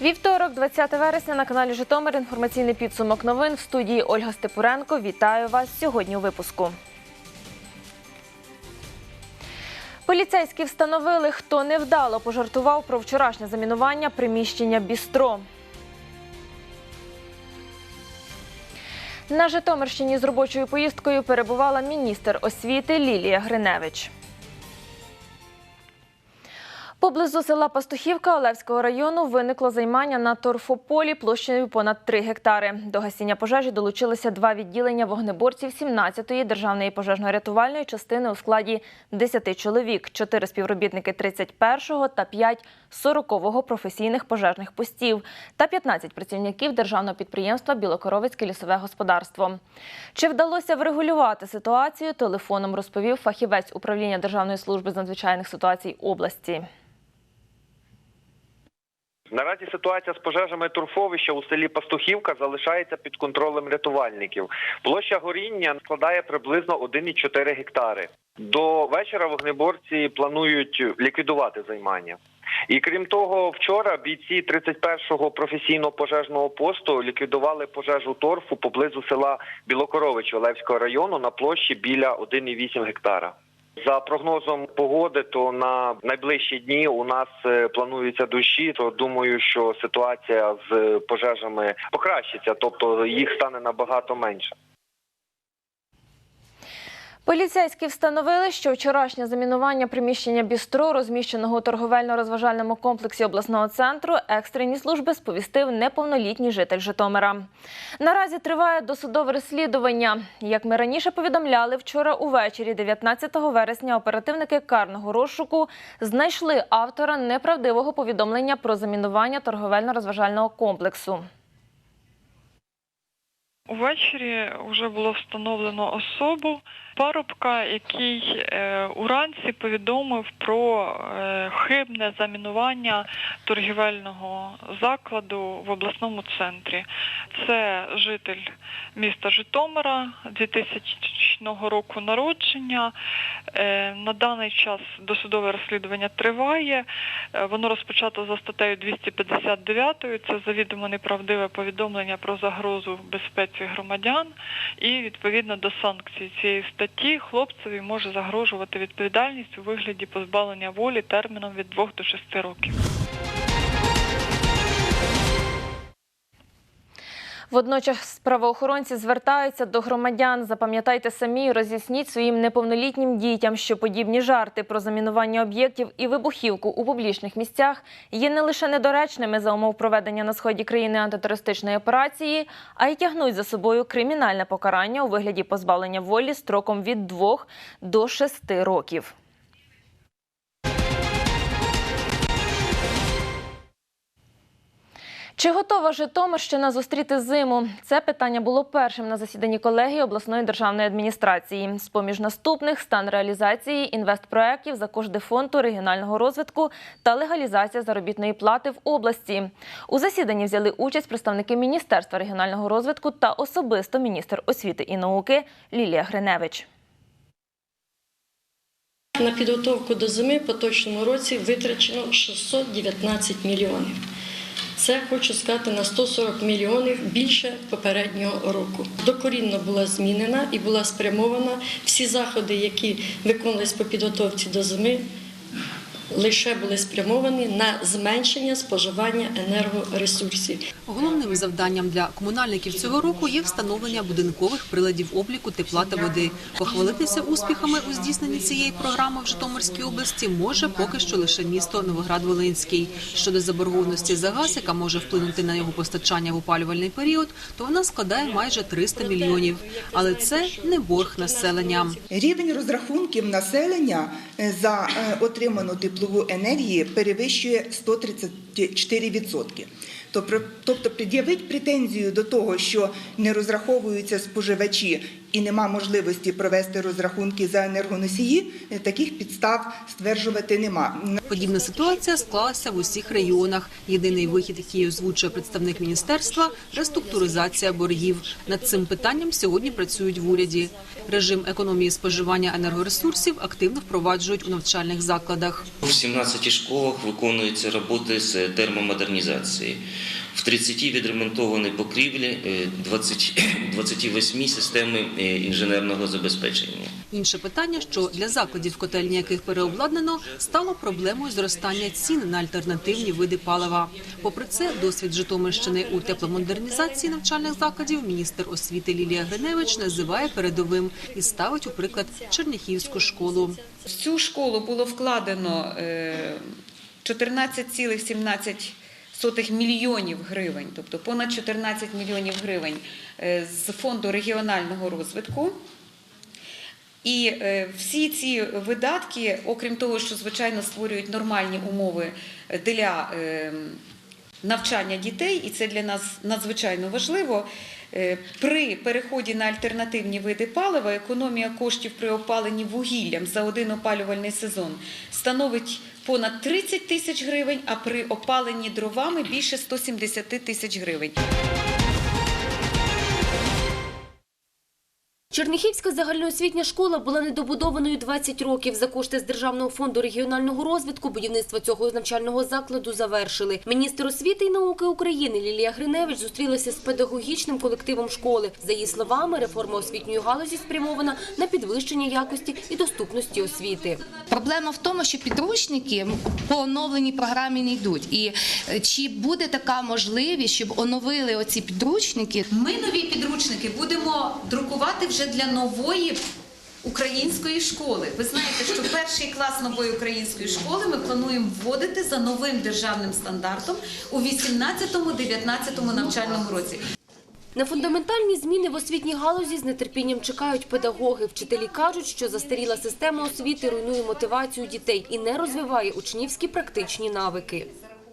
Вівторок, 20 вересня, на каналі Житомир. Інформаційний підсумок новин в студії Ольга Степуренко. Вітаю вас сьогодні у випуску. Поліцейські встановили, хто невдало пожартував про вчорашнє замінування приміщення Бістро. На Житомирщині з робочою поїздкою перебувала міністр освіти Лілія Гриневич. Поблизу села Пастухівка Олевського району виникло займання на торфополі площею понад 3 гектари. До гасіння пожежі долучилися два відділення вогнеборців 17-ї державної пожежно-рятувальної частини у складі 10 чоловік, 4 співробітники 31-го та 5 40-го професійних пожежних постів та 15 працівників державного підприємства Білокоровицьке лісове господарство. Чи вдалося врегулювати ситуацію? Телефоном розповів фахівець управління Державної служби з надзвичайних ситуацій області. Наразі ситуація з пожежами турфовища у селі Пастухівка залишається під контролем рятувальників. Площа горіння складає приблизно 1,4 гектари. До вечора вогнеборці планують ліквідувати займання. І крім того, вчора бійці 31-го професійного пожежного посту ліквідували пожежу торфу поблизу села Білокорович Олевського району на площі біля 1,8 гектара. За прогнозом погоди, то на найближчі дні у нас е, плануються дощі. То думаю, що ситуація з пожежами покращиться, тобто їх стане набагато менше. Поліцейські встановили, що вчорашнє замінування приміщення бістро, розміщеного у торговельно-розважальному комплексі обласного центру, екстрені служби сповістив неповнолітній житель Житомира. Наразі триває досудове розслідування. Як ми раніше повідомляли, вчора увечері, 19 вересня, оперативники карного розшуку знайшли автора неправдивого повідомлення про замінування торговельно-розважального комплексу. Увечері вже було встановлено особу парубка, який е, уранці повідомив про е, хибне замінування торгівельного закладу в обласному центрі. Це житель міста Житомира 2000 року народження. Е, на даний час досудове розслідування триває. Воно розпочато за статтею 259. Це завідомо неправдиве повідомлення про загрозу безпеці громадян. І відповідно до санкцій цієї статті хлопцеві може загрожувати відповідальність у вигляді позбавлення волі терміном від 2 до 6 років. Водночас правоохоронці звертаються до громадян. Запам'ятайте самі, роз'ясніть своїм неповнолітнім дітям, що подібні жарти про замінування об'єктів і вибухівку у публічних місцях є не лише недоречними за умов проведення на сході країни антитерористичної операції, а й тягнуть за собою кримінальне покарання у вигляді позбавлення волі строком від 2 до 6 років. Чи готова Житомирщина зустріти зиму? Це питання було першим на засіданні колегії обласної державної адміністрації. З поміж наступних стан реалізації інвестпроєктів за кошти фонду регіонального розвитку та легалізація заробітної плати в області. У засіданні взяли участь представники Міністерства регіонального розвитку та особисто міністр освіти і науки Лілія Гриневич. На підготовку до зими поточному році витрачено 619 мільйонів. Це хочу сказати на 140 мільйонів більше попереднього року. Докорінно була змінена і була спрямована всі заходи, які виконувались по підготовці до зими, лише були спрямовані на зменшення споживання енергоресурсів. Головним завданням для комунальників цього року є встановлення будинкових приладів обліку тепла та води. Похвалитися успіхами у здійсненні цієї програми в Житомирській області може поки що лише місто Новоград-Волинський. Щодо заборгованості за газ, яка може вплинути на його постачання в опалювальний період, то вона складає майже 300 мільйонів. Але це не борг населення. Рівень розрахунків населення за е, отриману теплову енергію перевищує 134%. Тобто, тобто пред'явить претензію до того, що не розраховуються споживачі і нема можливості провести розрахунки за енергоносії, таких підстав стверджувати нема. Подібна ситуація склалася в усіх регіонах. Єдиний вихід, який озвучує представник міністерства – реструктуризація боргів. Над цим питанням сьогодні працюють в уряді. Режим економії споживання енергоресурсів активно впроваджують у навчальних закладах. В 17 школах виконуються роботи з термомодернізації в 30 відремонтовані покрівлі е, 20, 28 системи е, інженерного забезпечення. Інше питання, що для закладів котельні, яких переобладнано, стало проблемою зростання цін на альтернативні види палива. Попри це, досвід Житомирщини у тепломодернізації навчальних закладів міністр освіти Лілія Гриневич називає передовим і ставить у приклад Черніхівську школу. В цю школу було вкладено е, 14,17 сотих мільйонів гривень, тобто понад 14 мільйонів гривень е, з фонду регіонального розвитку. І е, всі ці видатки, окрім того, що звичайно створюють нормальні умови е, для навчання дітей, і це для нас надзвичайно важливо. При переході на альтернативні види палива економія коштів при опаленні вугіллям за один опалювальний сезон становить понад 30 тисяч гривень, а при опаленні дровами більше 170 тисяч гривень. Черніхівська загальноосвітня школа була недобудованою 20 років. За кошти з Державного фонду регіонального розвитку будівництво цього навчального закладу завершили. Міністр освіти і науки України Лілія Гриневич зустрілася з педагогічним колективом школи. За її словами, реформа освітньої галузі спрямована на підвищення якості і доступності освіти. Проблема в тому, що підручники по оновленій програмі не йдуть. І е, чи буде така можливість, щоб оновили оці підручники? Ми нові підручники будемо друкувати вже для нової української школи. Ви знаєте, що перший клас нової української школи ми плануємо вводити за новим державним стандартом у 18-19 навчальному році. На фундаментальні зміни в освітній галузі з нетерпінням чекають педагоги. Вчителі кажуть, що застаріла система освіти руйнує мотивацію дітей і не розвиває учнівські практичні навики.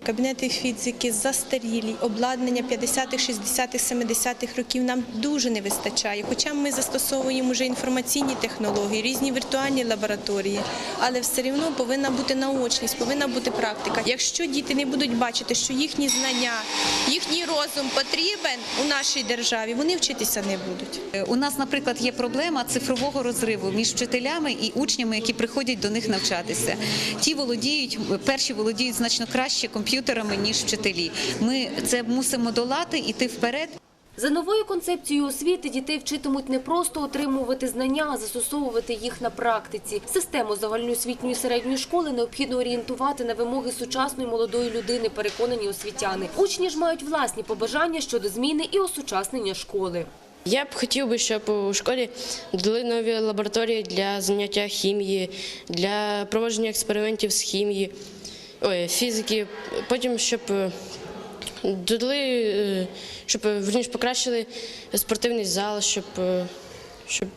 Кабінети фізики застарілі, обладнання 50-х, 60-х, 70-х років нам дуже не вистачає. Хоча ми застосовуємо вже інформаційні технології, різні віртуальні лабораторії, але все одно повинна бути наочність, повинна бути практика. Якщо діти не будуть бачити, що їхні знання, їхній розум потрібен у нашій державі, вони вчитися не будуть. У нас, наприклад, є проблема цифрового розриву між вчителями і учнями, які приходять до них навчатися. Ті володіють, перші володіють значно краще комп'ютерами, ніж вчителі. Ми це мусимо долати, іти вперед. За новою концепцією освіти дітей вчитимуть не просто отримувати знання, а застосовувати їх на практиці. Систему загальноосвітньої середньої школи необхідно орієнтувати на вимоги сучасної молодої людини, переконані освітяни. Учні ж мають власні побажання щодо зміни і осучаснення школи. Я б хотів би, щоб у школі дали нові лабораторії для заняття хімії, для проводження експериментів з хімії, фізики. Потім, щоб е, додали, е, щоб е, верніше покращили спортивний зал, щоб, щоб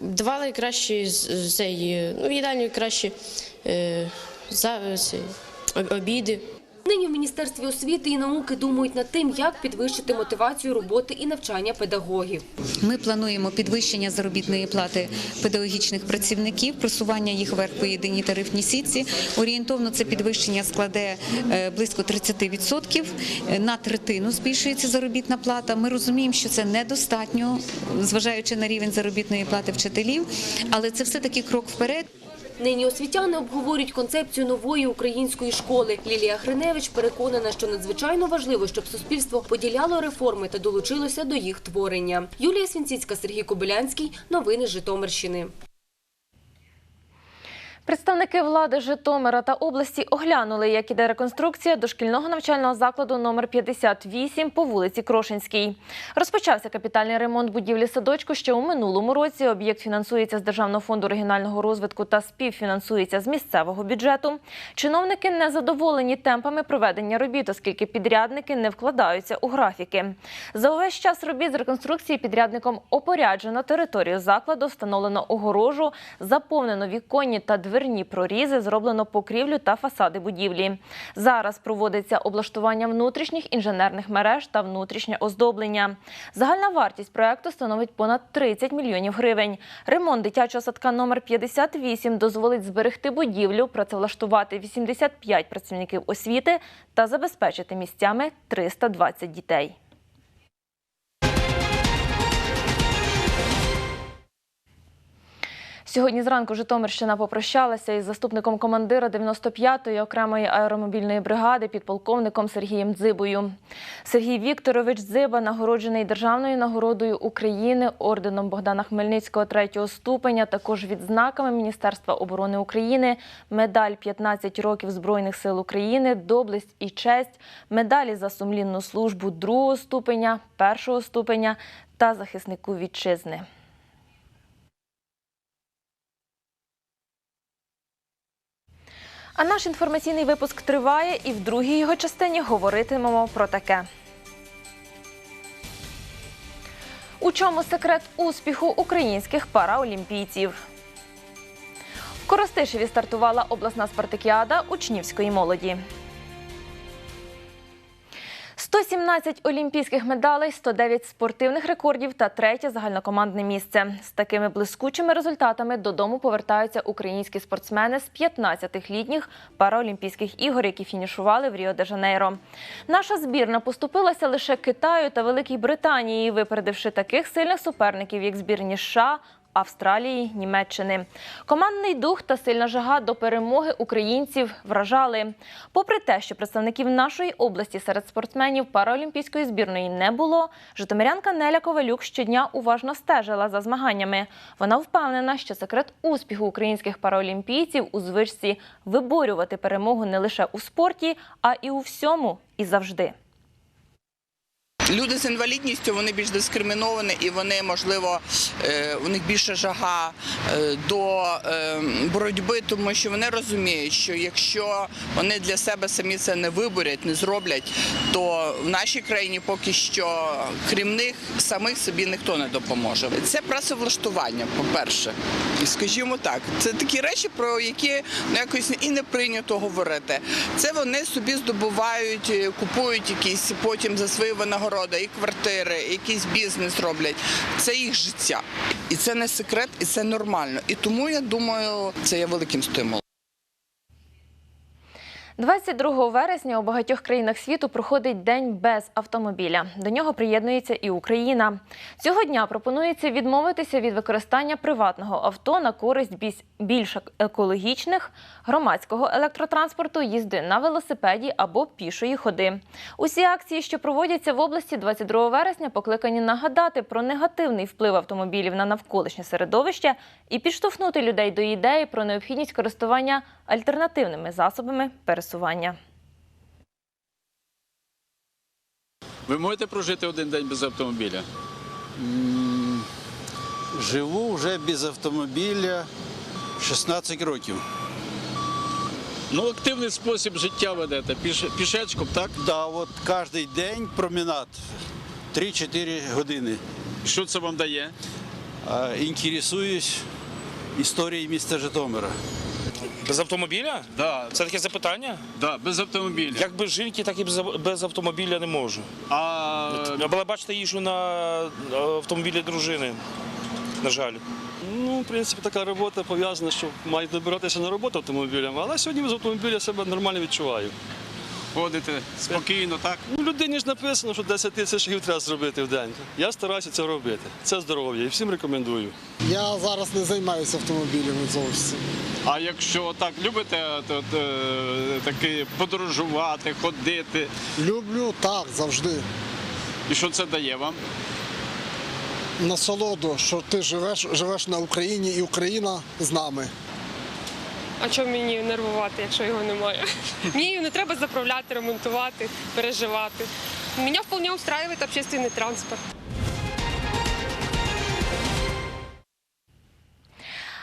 давали кращі з- з- цей, ну, їдальні кращі за, цей, обіди. Нині в Міністерстві освіти і науки думають над тим, як підвищити мотивацію роботи і навчання педагогів. Ми плануємо підвищення заробітної плати педагогічних працівників, просування їх вверх по єдиній тарифній сітці. Орієнтовно це підвищення складе е, близько 30%. Е, На третину збільшується заробітна плата. Ми розуміємо, що це недостатньо, зважаючи на рівень заробітної плати вчителів, але це все таки крок вперед. Нині освітяни обговорюють концепцію нової української школи. Лілія Хриневич переконана, що надзвичайно важливо, щоб суспільство поділяло реформи та долучилося до їх творення. Юлія Свінціцька, Сергій Кобилянський. Новини Житомирщини. Представники влади Житомира та області оглянули, як іде реконструкція дошкільного навчального закладу номер 58 по вулиці Крошинській. Розпочався капітальний ремонт будівлі садочку ще у минулому році. Об'єкт фінансується з Державного фонду регіонального розвитку та співфінансується з місцевого бюджету. Чиновники не задоволені темпами проведення робіт, оскільки підрядники не вкладаються у графіки. За увесь час робіт з реконструкції підрядником опоряджено територію закладу, встановлено огорожу, заповнено віконні та двері дверні прорізи, зроблено покрівлю та фасади будівлі. Зараз проводиться облаштування внутрішніх інженерних мереж та внутрішнє оздоблення. Загальна вартість проекту становить понад 30 мільйонів гривень. Ремонт дитячого садка номер 58 дозволить зберегти будівлю, працевлаштувати 85 працівників освіти та забезпечити місцями 320 дітей. Сьогодні зранку Житомирщина попрощалася із заступником командира 95-ї окремої аеромобільної бригади підполковником Сергієм Дзибою. Сергій Вікторович Дзиба нагороджений державною нагородою України орденом Богдана Хмельницького третього ступеня, також відзнаками Міністерства оборони України, медаль 15 років Збройних сил України, доблесть і честь, медалі за сумлінну службу другого ступеня, першого ступеня та захиснику вітчизни. А наш інформаційний випуск триває, і в другій його частині говоритимемо про таке. У чому секрет успіху українських параолімпійців? В Коростишеві стартувала обласна спартакіада учнівської молоді. 117 олімпійських медалей, 109 спортивних рекордів та третє загальнокомандне місце. З такими блискучими результатами додому повертаються українські спортсмени з 15 літніх параолімпійських ігор, які фінішували в Ріо-де-Жанейро. Наша збірна поступилася лише Китаю та Великій Британії, випередивши таких сильних суперників, як збірні США. Австралії, Німеччини. Командний дух та сильна жага до перемоги українців вражали. Попри те, що представників нашої області серед спортсменів параолімпійської збірної не було, житомирянка Неля Ковалюк щодня уважно стежила за змаганнями. Вона впевнена, що секрет успіху українських параолімпійців у звичці виборювати перемогу не лише у спорті, а і у всьому і завжди. Люди з інвалідністю вони більш дискриміновані і вони, можливо, е, у них більше жага е, до е, боротьби, тому що вони розуміють, що якщо вони для себе самі це не виборять, не зроблять, то в нашій країні поки що, крім них, самих собі ніхто не допоможе. Це працевлаштування, по-перше. Скажімо так, це такі речі, про які ну, якось і не прийнято говорити. Це вони собі здобувають, купують якісь потім за свої винагороди, і квартири, якийсь бізнес роблять. Це їх життя. І це не секрет, і це нормально. І тому я думаю, це є великим стимулом. 22 вересня у багатьох країнах світу проходить день без автомобіля. До нього приєднується і Україна. Цього дня пропонується відмовитися від використання приватного авто на користь більш- екологічних громадського електротранспорту, їзди на велосипеді або пішої ходи. Усі акції, що проводяться в області 22 вересня, покликані нагадати про негативний вплив автомобілів на навколишнє середовище і підштовхнути людей до ідеї про необхідність користування альтернативними засобами пересування. Ви можете прожити один день без автомобіля? Живу вже без автомобіля 16 років. Ну, активний спосіб життя ведете. Піш, пішечком, так? Да, от кожен день променад 3-4 години. Що це вам дає? Інтересуюсь історією міста Житомира. Без автомобіля? Да. Це таке запитання? Да, без автомобіля. Як без жінки, так і без, без автомобіля не можу. А Я була, бачите, їжу на автомобілі дружини. На жаль. Ну, в принципі, така робота пов'язана, що мають добиратися на роботу автомобілем, але сьогодні без автомобіля себе нормально відчуваю. Ходите спокійно, так? Ну, людині ж написано, що 10 тисяч шагів треба зробити в день. Я стараюся це робити. Це здоров'я і всім рекомендую. Я зараз не займаюся автомобілями зовсім. А якщо так любите то, е, таки подорожувати, ходити, Люблю так завжди. і що це дає вам? Насолоду, що ти живеш, живеш на Україні і Україна з нами. А чому мені нервувати, якщо його немає? Мені його не треба заправляти, ремонтувати, переживати. Мене вполне устраивает общественный транспорт.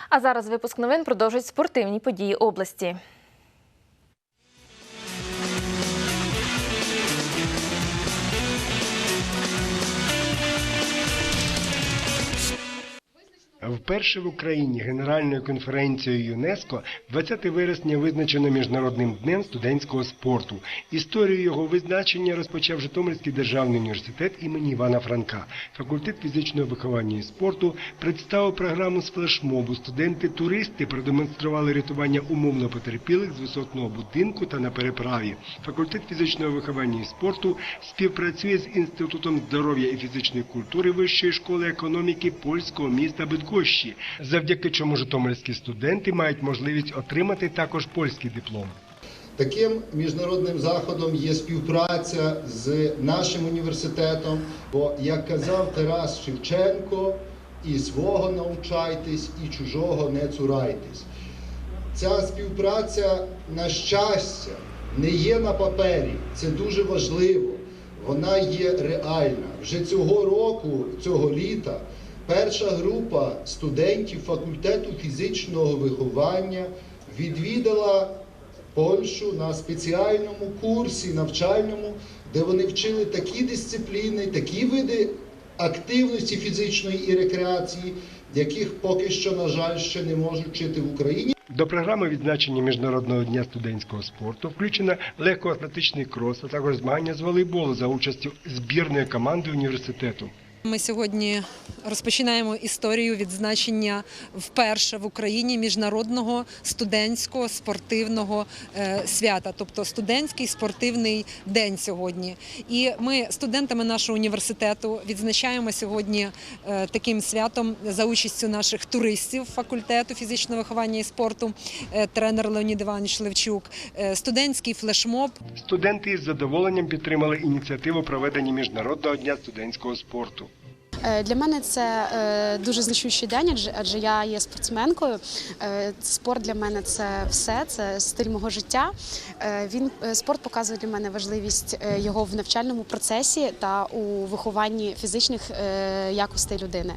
А зараз випуск новин продовжують спортивні події області. Вперше в Україні Генеральною конференцією ЮНЕСКО 20 вересня визначено Міжнародним днем студентського спорту. Історію його визначення розпочав Житомирський державний університет імені Івана Франка. Факультет фізичного виховання і спорту представив програму з флешмобу. Студенти-туристи продемонстрували рятування умовно потерпілих з висотного будинку та на переправі. Факультет фізичного виховання і спорту співпрацює з Інститутом здоров'я і фізичної культури Вищої школи економіки польського міста Бидгощі, завдяки чому житомирські студенти мають можливість отримати також польський диплом. Таким міжнародним заходом є співпраця з нашим університетом. Бо, як казав Тарас Шевченко, і свого навчайтесь, і чужого не цурайтесь. Ця співпраця, на щастя, не є на папері. Це дуже важливо. Вона є реальна. Вже цього року, цього літа, перша група студентів факультету фізичного виховання відвідала Польщу на спеціальному курсі навчальному, де вони вчили такі дисципліни, такі види активності фізичної і рекреації, яких поки що, на жаль, ще не можуть вчити в Україні. До програми відзначення Міжнародного дня студентського спорту включено легкоатлетичний крос, а також змагання з волейболу за участю збірної команди університету. Ми сьогодні розпочинаємо історію відзначення вперше в Україні міжнародного студентського спортивного е, свята, тобто студентський спортивний день сьогодні. І ми студентами нашого університету відзначаємо сьогодні е, таким святом за участю наших туристів факультету фізичного виховання і спорту, е, тренер Леонід Іванович Левчук, студентський флешмоб. Студенти із задоволенням підтримали ініціативу проведення Міжнародного дня студентського спорту. Е, Для мене це е, дуже значущий день, адже- я є спортсменкою. Е, Спорт для мене це все, це стиль мого життя. Він спорт показує для мене важливість його в навчальному процесі та у вихованні фізичних якостей людини.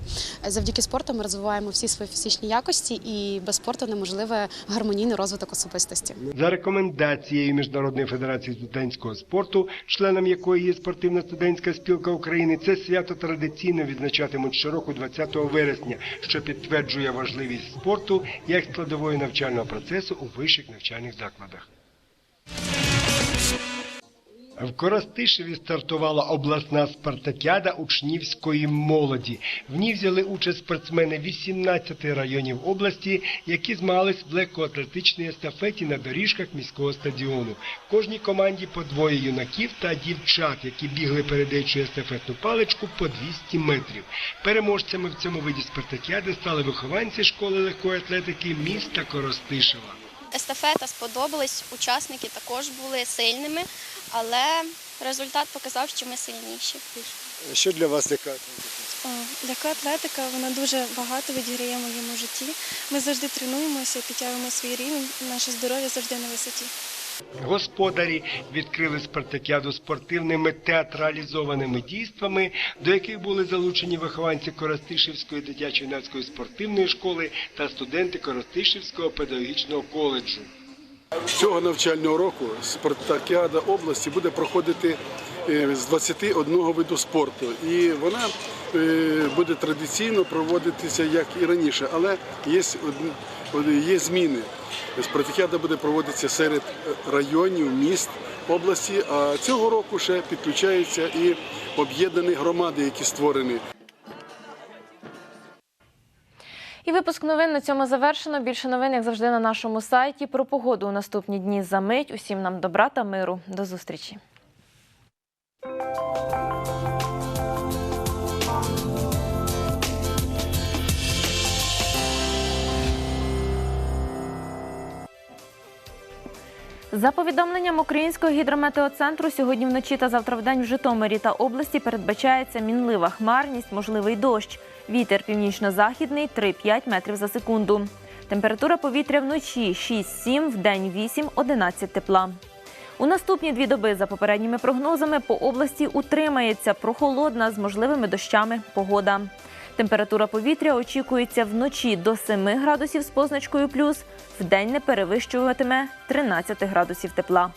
Завдяки спорту ми розвиваємо всі свої фізичні якості, і без спорту неможливе гармонійний розвиток особистості. За рекомендацією Міжнародної федерації студентського спорту, членом якої є спортивна студентська спілка України, це свято традиційно відзначатимуть щороку 20 вересня, що підтверджує важливість спорту як складової навчального процесу у вищих навчальних закладах. В Коростишеві стартувала обласна спартакіада учнівської молоді. В ній взяли участь спортсмени 18 районів області, які змагались в легкоатлетичній естафеті на доріжках міського стадіону. Кожній команді по двоє юнаків та дівчат, які бігли передаючи естафетну паличку по 200 метрів. Переможцями в цьому виді спартакіади стали вихованці школи легкої атлетики міста Коростишева. Естафета сподобалась, учасники також були сильними, але результат показав, що ми сильніші. Що для вас така? Легка атлетика вона дуже багато відіграє в моєму житті. Ми завжди тренуємося, підтягуємо свій рівень, наше здоров'я завжди на висоті. Господарі відкрили спартакіаду спортивними театралізованими дійствами, до яких були залучені вихованці Коростишівської дитячо-юнацької спортивної школи та студенти Коростишівського педагогічного коледжу. Цього навчального року спартакіада області буде проходити е, з 21 виду спорту, і вона е, буде традиційно проводитися як і раніше, але є, є зміни. Спартакіада буде проводитися серед районів, міст області, а цього року ще підключаються і об'єднані громади, які створені. І випуск новин на цьому завершено. Більше новин, як завжди, на нашому сайті. Про погоду у наступні дні за мить. Усім нам добра та миру. До зустрічі. За повідомленням Українського гідрометеоцентру, сьогодні вночі та завтра вдень в Житомирі та області передбачається мінлива хмарність, можливий дощ. Вітер північно-західний 3-5 метрів за секунду. Температура повітря вночі 6-7, вдень 8-11 тепла. У наступні дві доби, за попередніми прогнозами, по області утримається прохолодна з можливими дощами погода. Температура повітря очікується вночі до 7 градусів з позначкою плюс, в день не перевищуватиме 13 градусів тепла.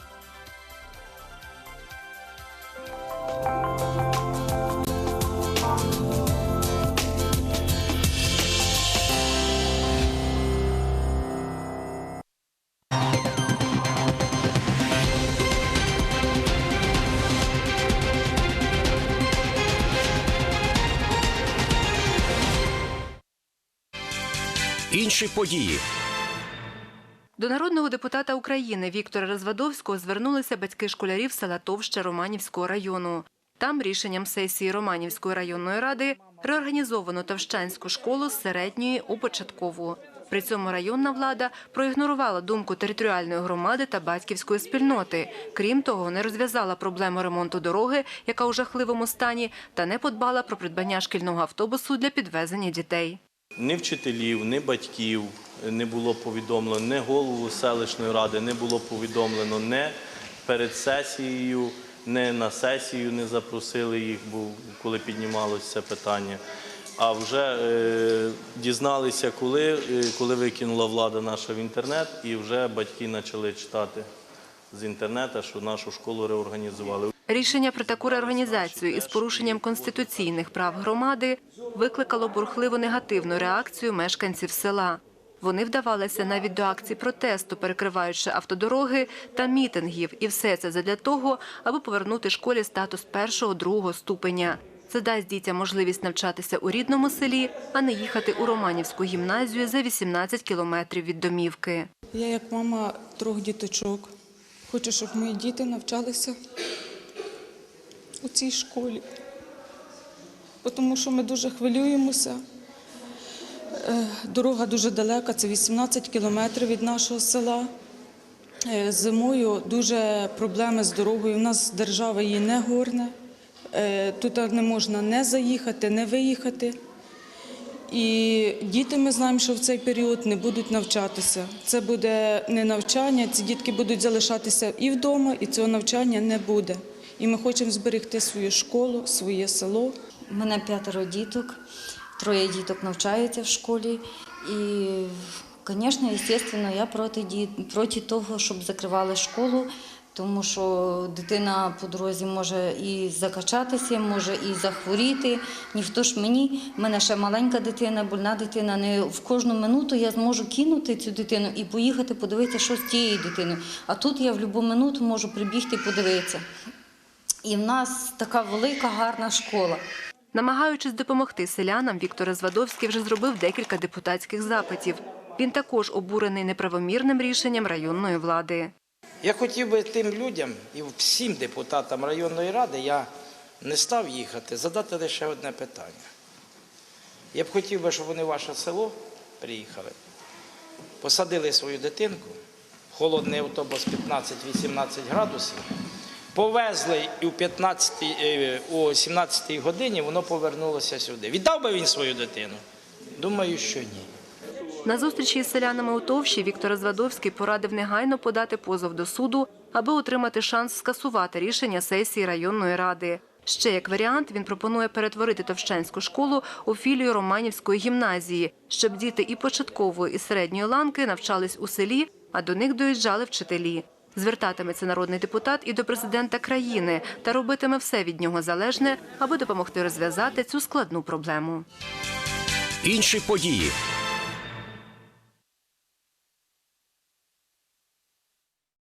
Інші події. До народного депутата України Віктора Розвадовського звернулися батьки школярів села Товща Романівського району. Там рішенням сесії Романівської районної ради реорганізовано Товщанську школу з середньої у початкову. При цьому районна влада проігнорувала думку територіальної громади та батьківської спільноти. Крім того, не розв'язала проблему ремонту дороги, яка у жахливому стані, та не подбала про придбання шкільного автобусу для підвезення дітей. Ні вчителів, ні батьків не було повідомлено, ні голову селищної ради не було повідомлено, не перед сесією, не на сесію не запросили їх, коли піднімалося це питання. А вже е, дізналися, е, коли викинула влада наша в інтернет, і вже батьки почали читати з інтернету, що нашу школу реорганізували. Рішення про таку реорганізацію із порушенням конституційних прав громади викликало бурхливо негативну реакцію мешканців села. Вони вдавалися навіть до акцій протесту, перекриваючи автодороги та мітингів, і все це задля того, аби повернути школі статус першого-другого ступеня. Це дасть дітям можливість навчатися у рідному селі, а не їхати у Романівську гімназію за 18 кілометрів від домівки. Я як мама трьох діточок. Хочу, щоб мої діти навчалися у цій школі, тому що ми дуже хвилюємося. Е, Дорога дуже далека, це 18 кілометрів від нашого села. Е, Зимою дуже проблеми з дорогою. У нас держава її не горне. Е, Тут не можна не заїхати, не виїхати. І діти, ми знаємо, що в цей період не будуть навчатися. Це буде не навчання, ці дітки будуть залишатися і вдома, і цього навчання не буде. І ми хочемо зберегти свою школу, своє село. У мене п'ятеро діток, троє діток навчаються в школі. І, звісно, звісно, я проти, проти того, щоб закривали школу, тому що дитина по дорозі може і закачатися, може і захворіти. Ніхто ж мені, в мене ще маленька дитина, больна дитина. Не в кожну минуту я зможу кинути цю дитину і поїхати подивитися, що з тією дитиною. А тут я в будь-яку минуту можу прибігти і подивитися. І в нас така велика гарна школа. Намагаючись допомогти селянам, Віктор Звадовський вже зробив декілька депутатських запитів. Він також обурений неправомірним рішенням районної влади. Я хотів би тим людям і всім депутатам районної ради, я не став їхати, задати лише одне питання. Я б хотів би, щоб вони в ваше село приїхали, посадили свою дитинку, холодний автобус 15-18 градусів, повезли і в 15, е, о 17 годині воно повернулося сюди. Віддав би він свою дитину? Думаю, що ні. На зустрічі із селянами у Товщі Віктор Звадовський порадив негайно подати позов до суду, аби отримати шанс скасувати рішення сесії районної ради. Ще як варіант він пропонує перетворити Товщанську школу у філію Романівської гімназії, щоб діти і початкової, і середньої ланки навчались у селі, а до них доїжджали вчителі. Звертатиметься народний депутат і до президента країни та робитиме все від нього залежне, аби допомогти розв'язати цю складну проблему. Інші події.